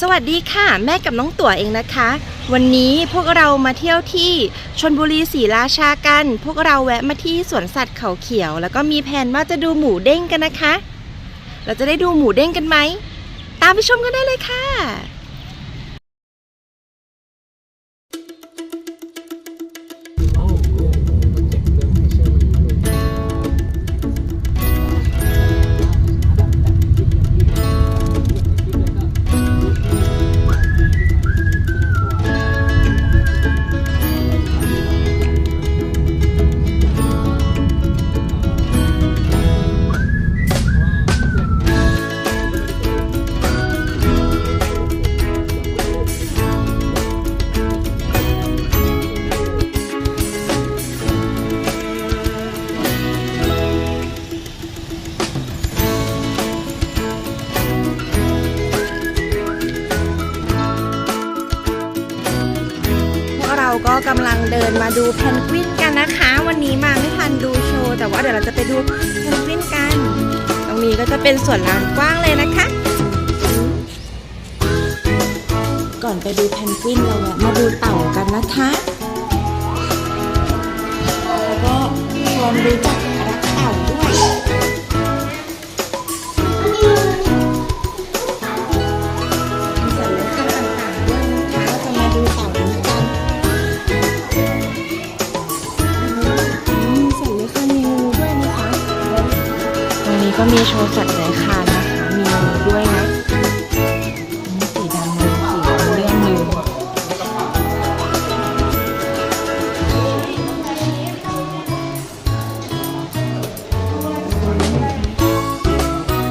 สวัสดีค่ะ แม่กับน้องตั๋วเองนะคะ วันนี้พวกเรามาเที่ยวที่ชนบุรีศรีราชากัน พวกเราแวะมาที่สวนสัตว์เขาเขียว แล้วก็มีแผนว่าจะดูหมูเด้งกันนะคะ เราจะได้ดูหมูเด้งกันไหม ตามไปชมกันได้เลยค่ะ ก็จะเป็นสวนลานกว้างเลยนะคะ ก่อนไปดูเพนกวินเราแวะมาดูเต่ากันนะคะ แล้วก็ชวนรู้จัก มีโชว์สัตว์เลื้อยคลานนะคะ มีงูด้วยนะสีดำเลยสีดำเรื่องเลย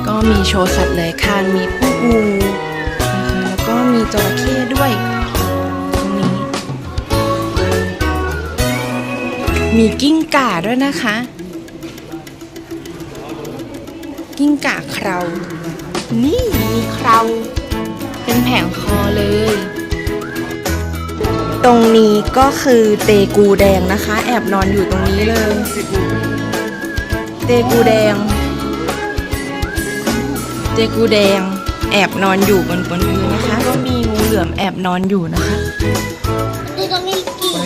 ก็มีโชว์สัตว์เลื้อยคลานมีพวกงูนะคะแล้วก็มีจระเข้ด้วยตรงนี้ มีกิ้งก่าด้วยนะคะ กิ้งก่าเครา นี่มีเครา เป็นแผงคอเลย ตรงนี้ก็คือเตกูแดงนะคะ แอบนอนอยู่ตรงนี้เลย เตกูแดง เตกูแดง แอบนอนอยู่บนบนพื้นนะคะ ก็มีงูเหลือมแอบนอนอยู่นะคะนี่ก็ไม่กิน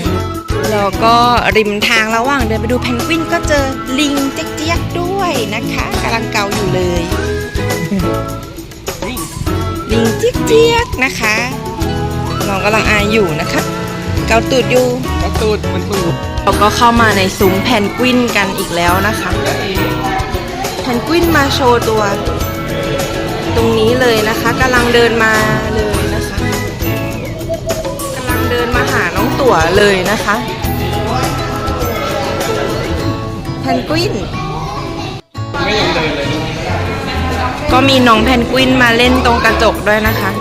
แล้วก็ริมทางระหว่างเดินไปดูเพนกวินก็เจอลิงเจ๊ยกๆ ด้วยนะคะกำลังเกาอยู่เลยลิงเจี๊ยกๆนะคะน้องกำลังอายอยู่นะคะ เกาตูดอยู่กระตูดมันตูดเราก็เข้ามาในซุ้มเพนกวินกันอีกแล้วนะคะเพนกวินมาโชว์ตัว ตรงนี้เลยนะคะกำลังเดินมาเลยนะคะกำลังเดินมาหาน้องตั๋วเลยนะคะเพนกวิน ไม่ยังเดินเลยก็มีน้องเพนกวินมาเล่นตรงกระจกด้วยนะคะ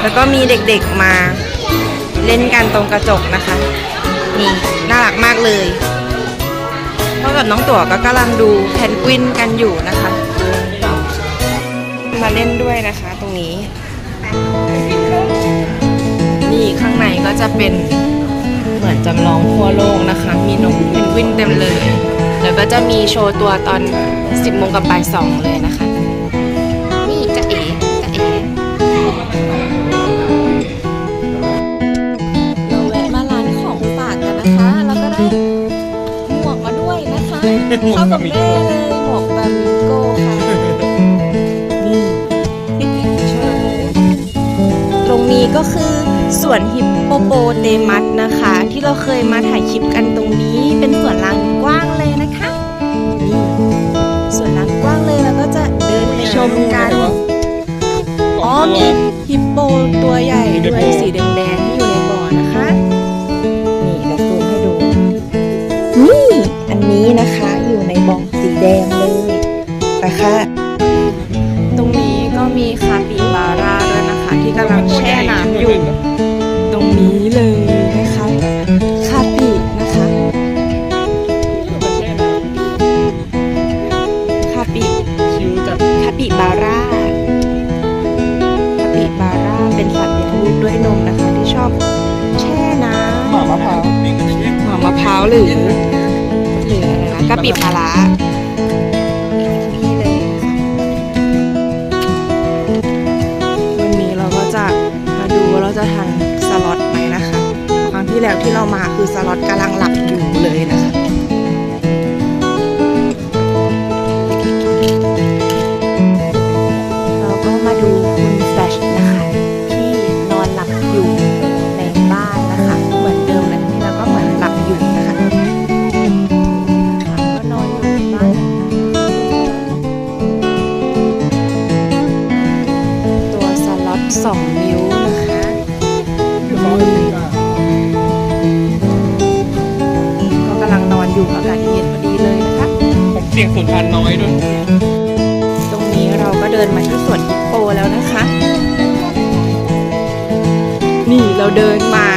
แล้วก็มีเด็กๆมาเล่นกันตรงกระจกนะคะ นี่น่ารักมากเลยพ่อกับน้องตั๋วก็กำลังดูเพนกวินกันอยู่นะคะ มาเล่นด้วยนะคะตรงนี้ นี่ข้างในก็จะเป็นเหมือนจำลองทั่วโลกนะคะ มีน้องเพนกวินเต็มเลย แล้วก็จะมีโชว์ตัวตอน 10โมงกับบ่าย2เลยนะคะ นี่จะเอ๋จะเอ๋เราแวะมาร้านของฝากกันนะคะ แล้วก็ได้หมวกมาด้วยนะคะเข้ากับแม่เลยหมวกบามิโก้ค่ะนี่โชว์ตรงนี้ก็คือสวนฮิปโปโปเตมัสนะคะ ที่เราเคยมาถ่ายคลิปกันตรงนี้เป็นสวนลานกว้างเลยนะคะ สวนลานกว้างเลยแล้วก็จะเดินไปชมกันอ๋อมีฮิปโปตัวใหญ่ด้วยสีแดงๆที่อยู่ในบ่อนะคะ นี่เราซูมให้ดู นี่ อันนี้นะคะอยู่ในบ่อสีแดงเลยนะคะตรงนี้ก็มีคาปิบาร่าด้วยนะคะ ที่กำลังแช่น้ำอยู่ หรือหรือะไรกะปิปลารละวันนี้เราก็จะมาดูว่าเราจะทานสล็อตไหมนะคะ ครั้งที่แล้วที่เรามาคือสล็อตกำลังหลับอยู่เลยนะคะ สียงสูญพันธุ์น้อยด้วย ตรงนี้เราก็เดินมาที่สวนฮิปโปแล้วนะคะ นี่เราเดินมา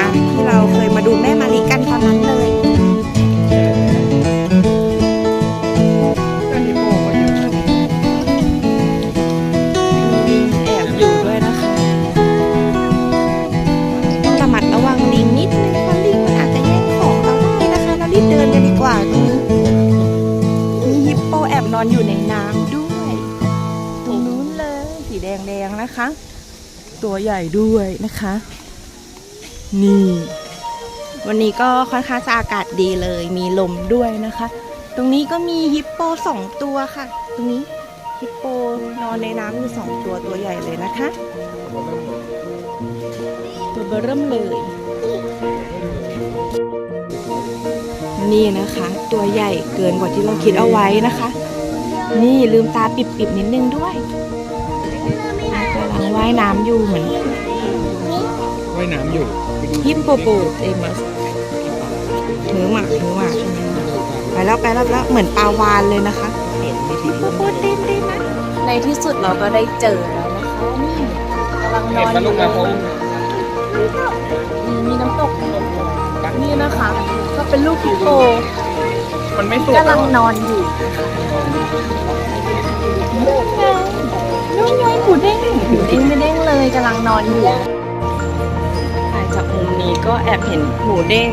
ใหญ่ด้วยนะคะ นี่ วันนี้ก็ค่อนข้างจะอากาศดีเลย มีลมด้วยนะคะ ตรงนี้ก็มีฮิปโปสองตัวค่ะ ตรงนี้ฮิปโปนอนในน้ำอยู่สองตัวตัวใหญ่เลยนะคะตัวเบอร์เริ่มเลย นี่นะคะ ตัวใหญ่เกินกว่าที่เราคิดเอาไว้นะคะ นี่ลืมตาปิบๆนิดนึงด้วย ว่ายน้ำอยู่เหมือนว่ายน้ำอยู่ไปดูฮิปโปโปเตมัสถือหมากถือหมากใช่ไหมไปแล้วไปแล้วไปแล้วเหมือนปลาวานเลยนะคะฮิปโปโปเตมัสในที่สุดเราก็ได้เจอแล้วนะคะนี่กำลังนเห็นอนปลาอลูกยู่มาเขานี่มีน้ำตกนี่นะคะ ก็เป็นลูกฮิปโปมันไม่สุกกำลังนอนอยู่ ลยกำลังนอนอยู่ถ่ายจากมุมนี้ก็แอบเห็นหมูเด้ง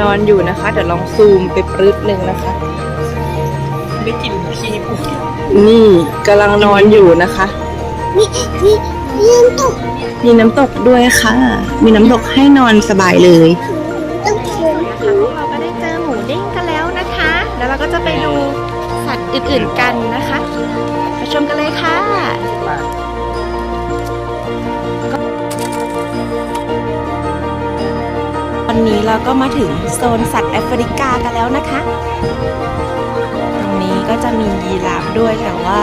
นอนอยู่นะคะ เดี๋ยวลองซูมไปปรึดหนึ่งนะคะ ได้กลินขี้ปุ๊บนี่กำลังนอนอยู่นะคะ มีมีมีน้ำตกมีน้ำตกด้วยค่ะ มีน้ำตกให้นอนสบายเลยต้องเขียนนะคะพวกเราก็ได้เจอหมูเด้งกันแล้วนะคะ แล้วเราก็จะไปดูสัตว์อื่นๆกันนะคะ ไปชมกันเลยค่ะ วันนี้เราก็มาถึงโซนสัตว์แอฟริกากันแล้วนะคะ ตรงนี้ก็จะมียีราฟด้วยแต่ว่า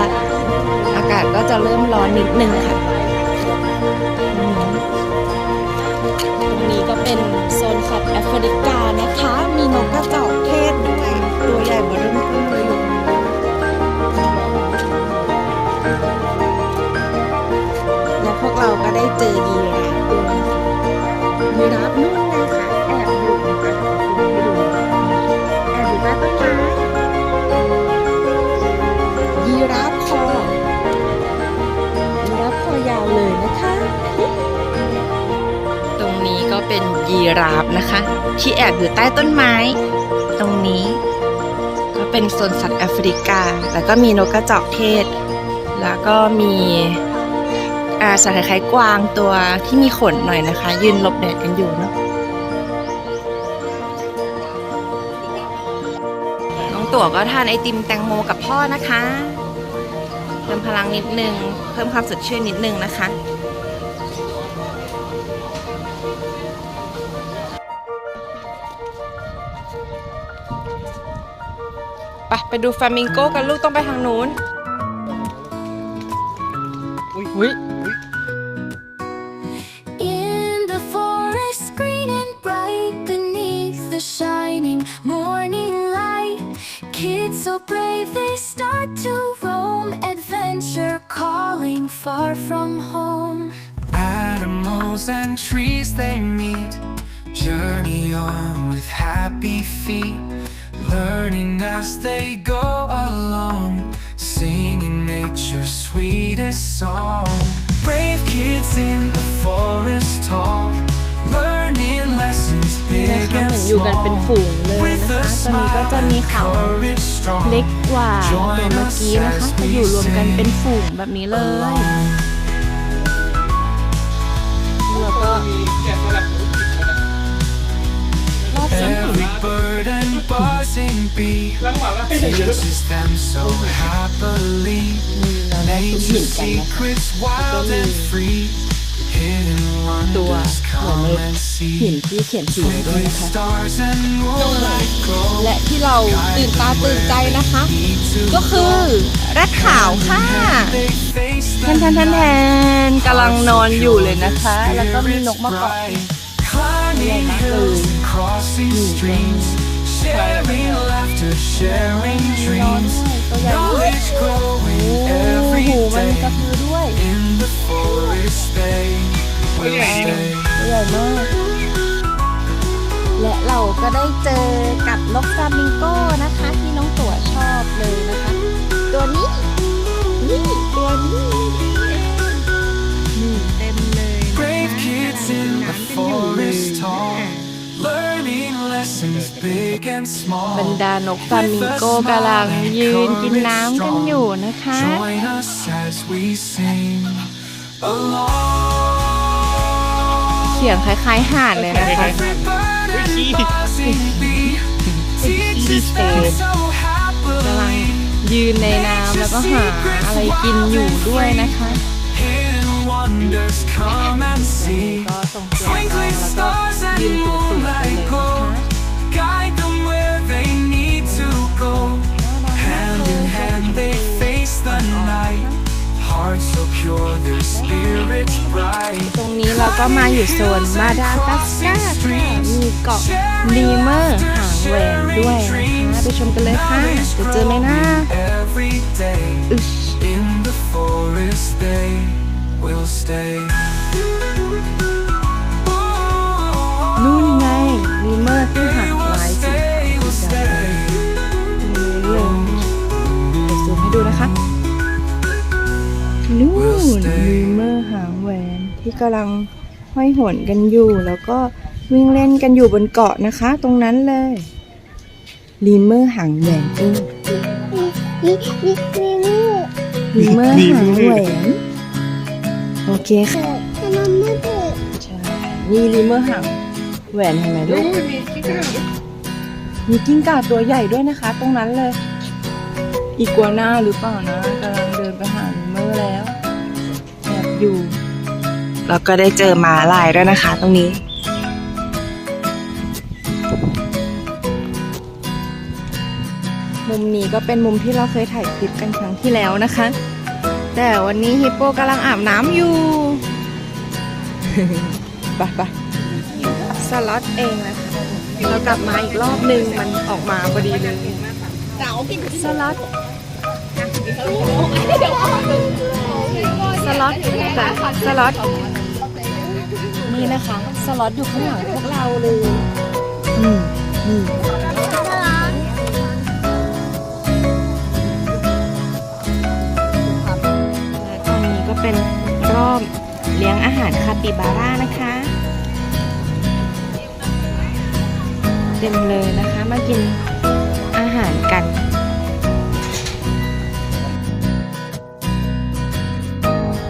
อากาศก็จะเริ่มร้อนนิดนึงค่ะ ตรงนี้ก็เป็นโซนสัตว์แอฟริกานะคะ มีนกกระจอกเทศด้วย ตัวใหญ่เบอเริ่มขึ้นเลยและพวกเราก็ได้เจอยี เป็นยีราฟนะคะ ที่แอบอยู่ใต้ต้นไม้ ตรงนี้ ก็เป็นโซนสัตว์แอฟริกา แล้วก็มีนกกระจอกเทศ แล้วก็มีสัตว์คล้ายๆกวางตัวที่มีขนหน่อยนะคะ ยืนหลบแดดกันอยู่เนาะน้องตั๋วก็ทานไอติมแตงโมกับพ่อนะคะเพิ่มพลังนิดนึง เพิ่มความสดชื่นนิดนึงนะคะ ไปไปดูฟามิงโกกันลูกต้องไปทางนู้น อุ้ย learning as they go along, singing nature's sweetest song. Brave kids in the forest tall, learning lessons นี่นะ big คะเห and มือนอยู่กันเป็น small. ฝูงเลย With นะ a คะ ตอนนี้ก็ smile จะมี and เขา courage strong. เล็กกว่าตัวเมื่อกี้นะคะจะอยู่รวมกันเป็นฝูงแบบนี้เลย แล้วก็ มีแกะสลัก buzzing bee ล้างหมาแล้วให้เยอะ teaches them so happily. Nature's secrets wild and free. Hidden wonders come and หิน see. ที่เขียนสีด้วย Twinkling นะคะ stars and moonlight glow. และที่เราตื่นตาตื่นใจนะคะ Need to ก็คือแรดขาวค่ะ they face แท the นแทนแทนแทนกำลังนอนอยู่เลยนะคะ แล้วก็มีนกมาเกาะ Climbing hills and crossing streams, sharing laughter, sharing dreams. Knowledge growing โอ้ every โหมันมีกระ day. พือด้วย In the forest they will stay. ตัวใหญ่มากและเราก็ได้เจอกับนกฟลามิงโก้นะคะที่น้องตั๋วชอบเลยนะคะ ตัวนี้นี่ตัวนี้นี่เต็มเลยนะคะ Brave kids in the forest tall, บรร small. ดานกฟลามิงโก้กำลังยืนกินน้ำกันอยู่นะคะ Join us as we sing along. เสียงคล้ายๆห่านเลยนะคะ Every bird and Wiki. buzzing bee teaches them so กำลัง happily. ยืนในน้ำแล้วก็หาอะไรกินอยู่ด้วยนะคะ Hidden wonders come and see. ก็ส่งเสียงดังแล้วก็ยืนสูงๆไปเลย ตรงนี้เราก็มาอยู่โซนมาดากัสการ์ค่ะมีเกาะลีเมอร์หางแหวนด้วยนะคะไปชมกันเลยค่ะจะเจอไหมนะ Every day อึช นลีเมอร์หางแหวนที่กำลังห้อยโหนกันอยู่ แล้วก็วิ่งเล่นกันอยู่บนเกาะนะคะ ตรงนั้นเลยลีเมอร์หางแหวนเองนี่นี่นี่ลีเมอร์หางแหวนโอเคค่ะเปิดทำไมไม่เปิดใช่นี่ลีเมอร์หางแหวนเห็นไหมลูกมีขี้ข้ามีกิ้งก่าตัวใหญ่ด้วยนะคะ ตรงนั้นเลย อีกัวน่าหรือเปล่านะ อบอยู่ แล้วก็ได้เจอหมาลายด้วยนะคะตรงนี้ มุมนี้ก็เป็นมุมที่เราเคยถ่ายคลิปกันครั้งที่แล้วนะคะ แต่วันนี้ฮิปโปกำลังอาบน้ำอยู่ไปไปสล็อตเองนะคะเรากลับมาอีกรอบหนึ่งมันออกมาพอดีเลยสล็อตส ล็อตจ้ะสล็อตนี่นะคะ สล็อตอยู่ข้างหลังพวกเราเลยอืมนี่และตอนนี้ก็เป็นรอบเลี้ยงอาหารคาปิบาร่านะคะเต็มเลยนะคะมากินอาหารกัน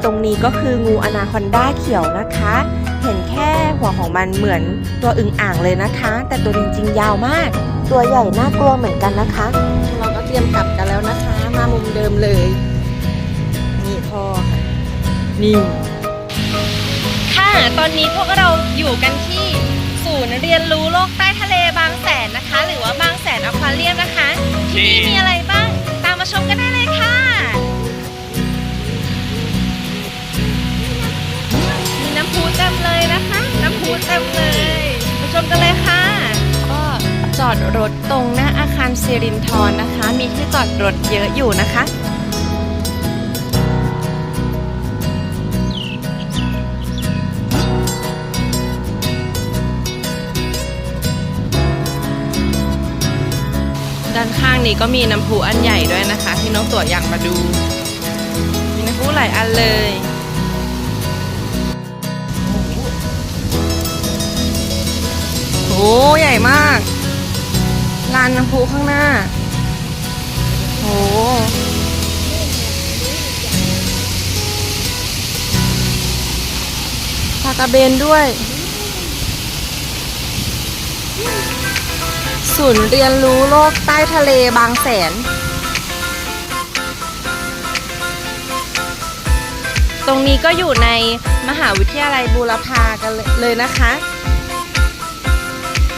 ตรงนี้ก็คืองูอนาคอนด้าเขียวนะคะ เห็นแค่หัวของมันเหมือนตัวอึ่งอ่างเลยนะคะ แต่ตัวจริงๆยาวมาก ตัวใหญ่น่ากลัวเหมือนกันนะคะ เราก็เตรียมกลับกันแล้วนะคะ มามุมเดิมเลยนี่พ่อค่ะนี่ค่ะตอนนี้พวกเราอยู่กันที่ศูนย์เรียนรู้โลกใต้ทะเลบางแสนนะคะ หรือว่าบางแสนอควาเรียมนะคะ ที่นี่มีอะไรบ้าง ตามมาชมกันได้เลยค่ะ ต็มเลยนะคะ น้ำพุเต็มเลยมาชมกันเลยค่ะ ก็จอดรถตรงหน้าอาคารสิรินทรนะคะ มีที่จอดรถเยอะอยู่นะคะด้านข้างนี้ก็มีน้ำพุอันใหญ่ด้วยนะคะ ที่น้องตัวอยากมาดู มีน้ำพุหลายอันเลย อ้ใหญ่มากลานน้ำพุข้างหน้า โอ้ปลากระเบนด้วย ศูนย์เรียนรู้โลกใต้ทะเลบางแสน ตรงนี้ก็อยู่ในมหาวิทยาลัยบูรพากันเลยนะคะ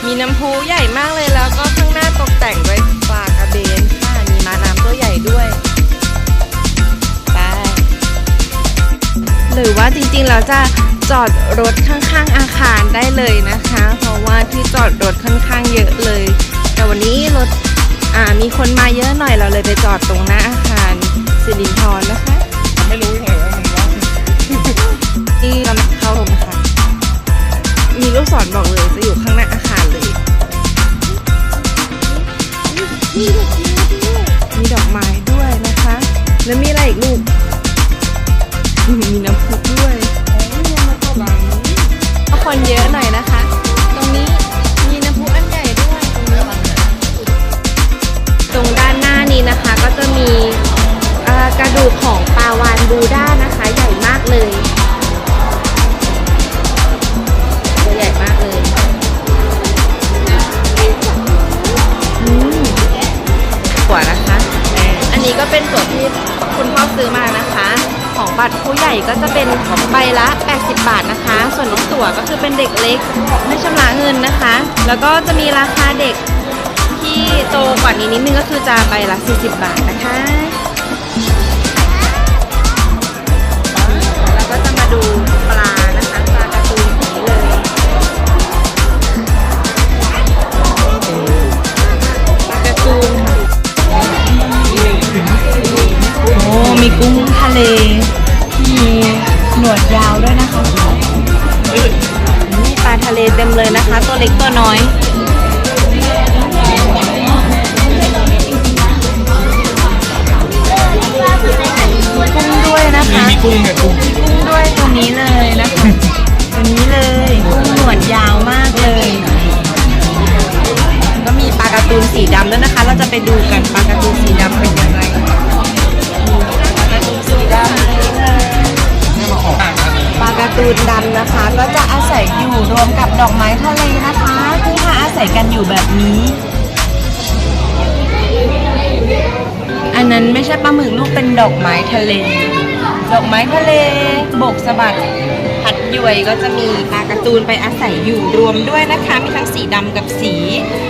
มีน้ำพุใหญ่มากเลยแล้วก็ข้างหน้าตกแต่งด้วยปลากระเบนค่ะมีม้าน้ำตัวใหญ่ด้วยไปหรือว่าจริงๆเราจะจอดรถข้างๆอาคารได้เลยนะคะ เพราะว่าที่จอดรถค่อนข้างเยอะเลย แต่วันนี้รถอ่ามีคนมาเยอะหน่อยเราเลยไปจอดตรงหน้าอาคารสิรินทรนะคะ ไม่รู้ยังไงว่ามันว่างที่เราเข้าชมค่ะมีลูกศรบอกเลยจะอยู่ข้างหน้า มีเด็กน้อยด้วยมีดอกไม้ด้วยนะคะ แล้วมีอะไรอีกลูก มีน้ำพุด้วยก็คนเยอะหน่อยนะคะ ญ่ก็จะเป็นใบละ 80 บาทนะคะ ส่วนน้องตั๋วก็คือเป็นเด็กเล็ก ไม่ชำระเงินนะคะ แล้วก็จะมีราคาเด็กที่โตกว่านี้นิดนึงก็คือจะใบละ 40 บาทนะคะแล้วก็จะมาดูปลานะคะปลาการ์ตูนนี้เลย ปลาการ์ตูนโอ้มีกุ้งทะเล มีหนวดยาวด้วยนะคะนี่ปลาทะเลเต็มเลยนะคะ ตัวเล็กตัวน้อยกุ้งด้วยนะมีคะมีกุ้งเนี่ยกุ้งกุ้งด้วยตัวนี้เลยนะคะตัวนี้เลยกุ้งหนวดยาวมากเลย ก็มีปลาการ์ตูนสีดำด้วยนะคะ เราจะไปดูกันปลาการ์ตูนสีดำเป็นยังไง ปลาการ์ตูนดำนะคะ ก็จะอาศัยอยู่รวมกับดอกไม้ทะเลนะคะที่มาอาศัยกันอยู่แบบนี้ อันนั้นไม่ใช่ปลาหมึกลูกเป็นดอกไม้ทะเล ดอกไม้ทะเลโบกสะบัดพัดยวยก็จะมีปลาการ์ตูนไปอาศัยอยู่รวมด้วยนะคะ มีทั้งสีดำกับสี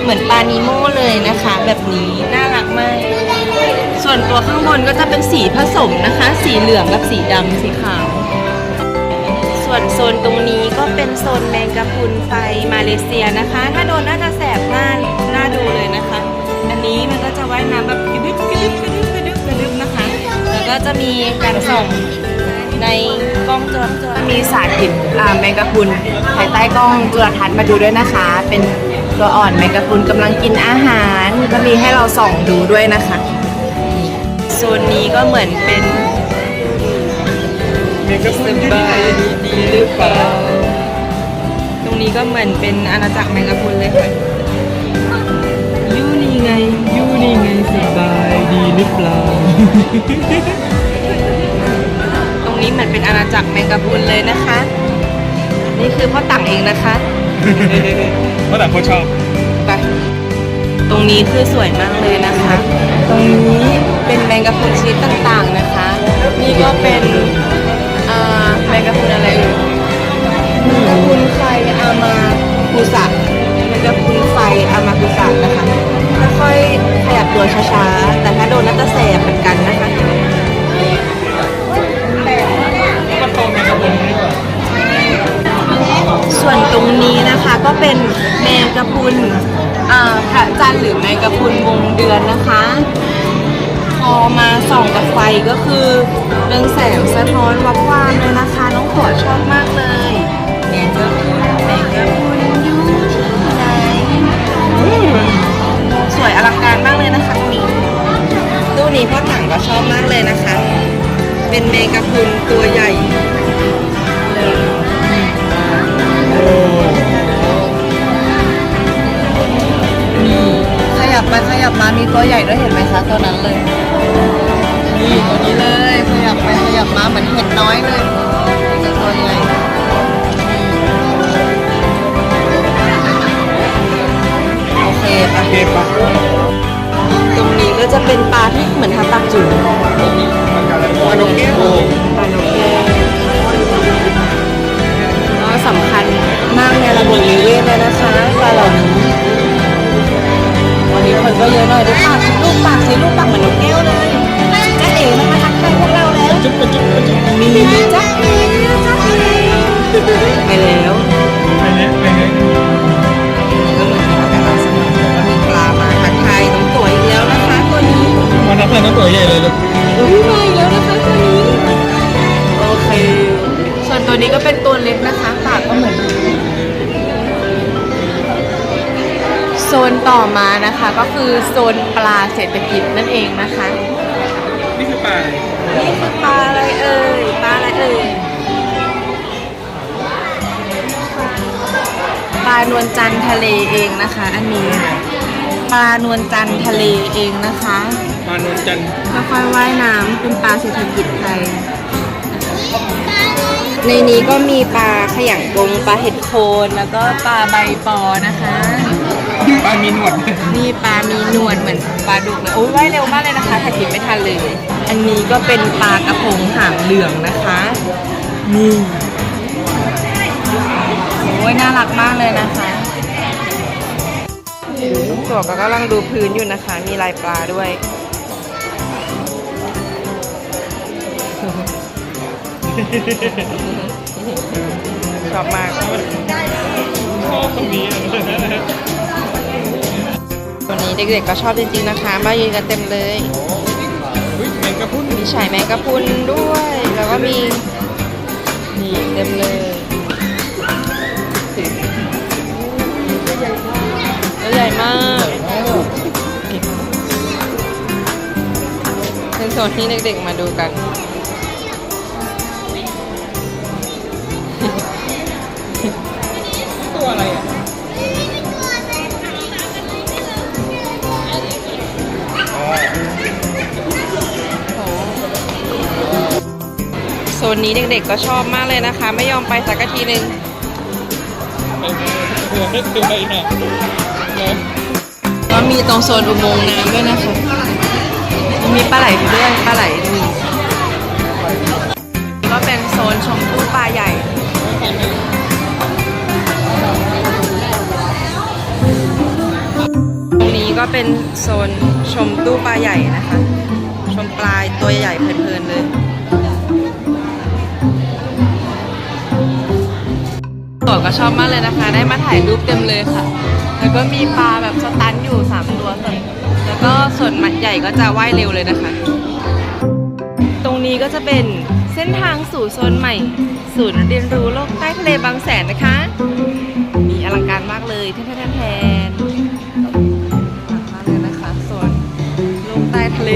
เหมือนปลานิโมเลยนะคะ แบบนี้น่ารักมาก ส่วนตัวข้างบนก็จะเป็นสีผสมนะคะ สีเหลืองกับสีดำสีขาว ส่วนโซนตรงนี้ก็เป็นโซนแมงกะพรุนไฟมาเลเซียนะคะ ถ้าโดนน่าจะแสบหน้าหน้าดูเลยนะคะ อันนี้มันก็จะว่ายน้ำแบบกระดึบกระดึบกระดึบกระดึบกระดึบนะคะ แล้วก็จะมีการส่องในกล้องจุลทรรศน์มีสาธิตอ่าแมงกะพรุนภายใต้กล้องจุลทรรศน์มาดูด้วยนะคะ เป็นตัวอ่อนแมงกะพรุนกำลังกินอาหาร ก็มีให้เราส่องดูด้วยนะคะ โซนนี้ก็เหมือนเป็น มีก็สบายดีหรือเปล่า ตรงนี้ก็เหมือนเป็นอาณาจักรแมงกะพรุนเลยค่ะยูนี่ไงอยู่นี่ไงสบายดีหรือเปล่า ตรงนี้เหมือนเป็นอาณาจักรแมงกะพรุนเลยนะคะ นี่คือพ่อต่างเองนะคะเพราะแต่เขาชอบ ไป ตรงนี้คือสวยมากเลยนะคะ ตรงนี้เป็นแมงกะพรุนชนิดต่างๆนะคะ นี่ก็เป็นอ่ แมงกะพรุนอะไรอ่ยแมงกะพุนไฟอามากุสะแมงกะพรุนไฟอามากุสะนะคะค่อยๆขยับตัวช้าๆ แต่ถ้าโดนน่าจะแสบเหมือนกันนะคะส่วนตรงนี้นะคะก็เป็นแมงกะพรุนพระจันทร์หรือแมงกะพรุนวงเดือนนะคะ พอมาส่องกับไฟก็คือเรืองแสงสะท้อนวับวามเลยนะคะ น้องขอชอบมากเลยแมงกะพรุนแมงกะพรุนอยู่ที่ไหนสวยอลังการมากเลยนะคะตรงนี้ตู้นี้พ่อถังก็ชอบมากเลยนะคะ เป็นแมงกะพุนตัวใหญ่เลยขยับไปขยับมามีตัวใหญ่ด้วยเห็นไหมคะตัวนั้นเลย นี่ตัวนี้เลยขยับไปขยับมาเหมือนเห็ดน้อยเลยนี่ตัวใหญ่โอเคปะเตรงนี้ก็จะเป็นปลาที่เหมือนฮาตาจุ๋มปลานกแก้วปลานกแก้วก็สำคัญมากในระบบนิเวศเลยนะคะปลาเหล่านี้วันนี้คนก็เยอะหน่อยดูปากลูกปากสีลูกปากเหมือนนกแก้วเลย จุ๊ไปจุ๊จุ๊มีจ้าไปแล้วไปแล้วไปแล้วก็มือนารเอาสมัคร้มีปลามาทักทยน้องตัวอีกแล้วนะคะตัวนี้มานักเลยน้องตัวใหญ่เลยลูกอุ้มาอีกแล้วนะคะตัวนี้โอเค ส่วนตัวนี้ก็เป็นตัวเล็กนะคะปากก็เหมือนโซนต่อมานะคะก็คือโซนปลาเศรษฐกิจนั่นเองนะคะ อปลาอะไรเอ่ย ปลาอะไรเอ่ย ปลานวลจันทร์ทะเลเองนะคะ อันนี้ ปลานวลจันทร์ทะเลเองนะคะปลานวลจันทร์ค่อยๆว่ายน้ำเป็นปลาเศรษฐกิจไทย ในนี้ก็มีปลาขยงกงปลาเห็ดโคนแล้วก็ปลาใบปอนะคะ ปลามีหนวดนี่ปลามีหนวดเหมือนปลาดุกเลยโอ้ยว่ายเร็วมากเลยนะคะถ่ายคลิปไม่ทันเลย อันนี้ก็เป็นปลากระพงหางเหลืองนะคะนี่โอ้ยน่ารักมากเลยนะคะตัวก็กำลังดูพื้นอยู่นะคะ มีลายปลาด้วยชอบมากชอบตรงนี้ วันนี้เด็กๆก็ชอบจริงๆนะคะ มายืนกันเต็มเลยอุ้ยแมงกะพรุนมีฉายแมงกะพรุนด้วย แล้วก็มีนี่เต็มเลยตัวใหญ่มากเป็นโซนที่เด็กๆมาดูกัน นนี้เด็กๆก็ชอบมากเลยนะคะ ไม่ยอมไปสักทีหนึ่งไปตัวให้ตัวอะไรน่ะเนอะก็มีตรงโซนอุโมงค์น้ำด้วยนะคะ มีปลาไหลด้วยปลาไหลมีก็เป็นโซนชมพู่ปลาใหญ่ตรงนี้ก็เป็นโซนชมตู้ปลาใหญ่นะคะ ชมปลาตัวใหญ่เพลินๆเลย ก็ชอบมากเลยนะคะ ได้มาถ่ายรูปเต็มเลยค่ะ แล้วก็มีปลาแบบสตันอยู่3ตัวส่วนแล้วก็ส่วนมันใหญ่ก็จะว่ายเร็วเลยนะคะ ตรงนี้ก็จะเป็นเส้นทางสู่โซนใหม่ ศูนย์เรียนรู้โลกใต้ทะเลบางแสนนะคะ มีอลังการมากเลยแทนแทนแทนมากเลยนะคะโซนโลกใต้ทะเล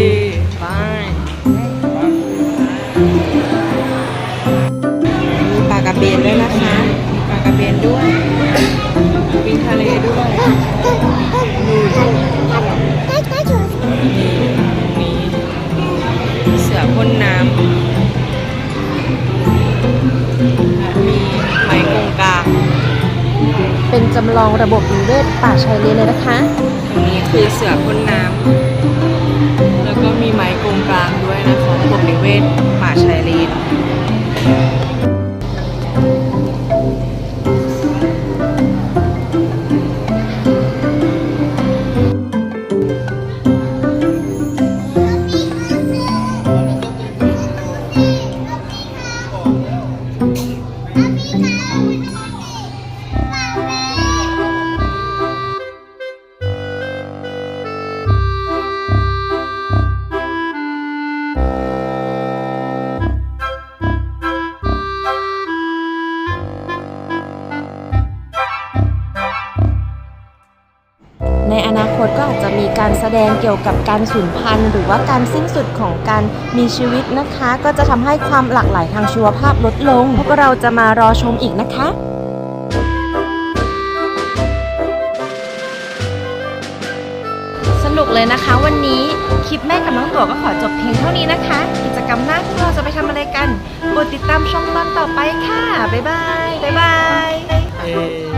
เป็นจำลองระบบนิเวศป่าชายเลนเลยนะคะตรงนี้คือเสือพ่นน้ำแล้วก็มีไม้กงกลางด้วยนะคะระบบนิเวศป่าชายเลน กับการสูญพันธุ์หรือว่าการสิ้นสุดของการมีชีวิตนะคะ ก็จะทำให้ความหลากหลายทางชีวภาพลดลง พวกเราจะมารอชมอีกนะคะสนุกเลยนะคะวันนี้คลิปแม่กับน้องตัวก็ขอจบเพียงเท่านี้นะคะ กิจกรรมหน้าที่เราจะไปทำอะไรกันโปรดติดตามชมตอนต่อไปค่ะ บ๊ายบาย บ๊ายบาย